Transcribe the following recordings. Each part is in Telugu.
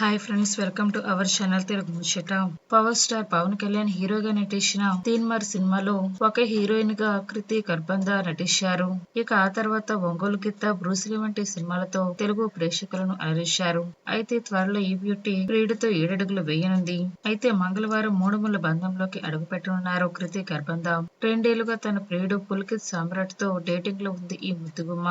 Hi friends welcome to our channel Telugu ముచ్చట పవర్ స్టార్ పవన్ కళ్యాణ్ హీరోగా నటించిన తీన్మార్ సినిమాలో ఒక హీరోయిన్గా కృతి కర్బంద నటించారు. ఇక ఆ తర్వాత ఒంగోలు గిత్త బ్రూసిలి వంటి సినిమాలతో తెలుగు ప్రేక్షకులను అలరించారు. అయితే త్వరలో ఈ బ్యూటీ ప్రియుడితో ఏడడుగులు వేయనుంది. అయితే మంగళవారం మూడు బంధంలోకి అడుగు పెట్టనున్నారు కృతి కర్బంద రెండేళ్ళుగా తన ప్రియుడు పుల్కిత్ సామ్రాట్తో డేటింగ్లో ఉంది ఈ ముద్దుగుమ్మ.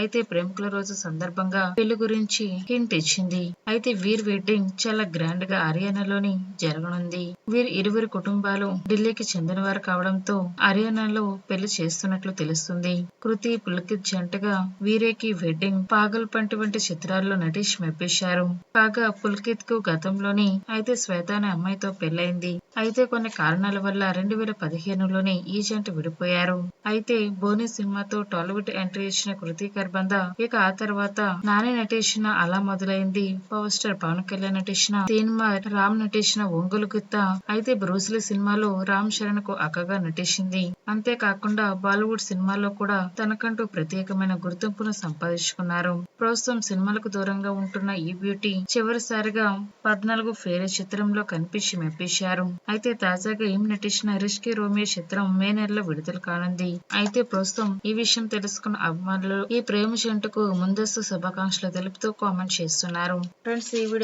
అయితే ప్రేమికుల రోజు సందర్భంగా పెళ్ళి గురించి హింట్ ఇచ్చింది. అయితే వీరు వెడ్డింగ్ చాలా గ్రాండ్గా హర్యానాలోని జరగనుంది. వీరి ఇరువురి కుటుంబాలు ఢిల్లీకి చెందినవారు కావడంతో హర్యానాలో పెళ్ళి చేస్తున్నట్లు తెలుస్తుంది. కృతి పులకిత్ జంటగా వీరేకి వెడ్డింగ్ పాగల్ పంటి వంటి చిత్రాల్లో నటీష్ మెప్పించారు. కాగా పుల్కిత్కు గతంలోని అయితే శ్వేత అనే అమ్మాయితో పెళ్ళైంది అయితే కొన్ని కారణాల వల్ల రెండు వేల పదిహేనులోనే ఈ జంట విడిపోయారు. అయితే బోని సినిమాతో టాలీవుడ్ ఎంట్రీ ఇచ్చిన కృతి కర్బంద ఇక ఆ తర్వాత నాని నటించిన అలా మొదలైంది. పవర్ స్టార్ పవన్ కళ్యాణ్ నటించిన సినిమా రామ్ నటించిన ఒంగోలు గుత్త అయితే బ్రూస్లీ సినిమాలో రామ్ చరణ్కు అక్కగా నటించింది. అంతేకాకుండా బాలీవుడ్ సినిమాలో కూడా తనకంటూ ప్రత్యేకమైన గుర్తింపును సంపాదించుకున్నారు. ప్రస్తుతం సినిమాలకు దూరంగా ఉంటున్న ఈ బ్యూటీ చివరిసారిగా పద్నాలుగు ఫేరే చిత్రంలో కనిపించి మెప్పించారు. అయితే తాజాగా ఏం నటించిన రిష్కి రోమియో చిత్రం మే నెలలో విడుదల కానుంది. అయితే ప్రస్తుతం ఈ విషయం తెలుసుకున్న అభిమానులు ఈ ప్రేమ జంటకు ముందస్తు శుభాకాంక్షలు తెలుపుతూ కామెంట్ చేస్తున్నారు. ఫ్రెండ్స్ ఈ వీడియో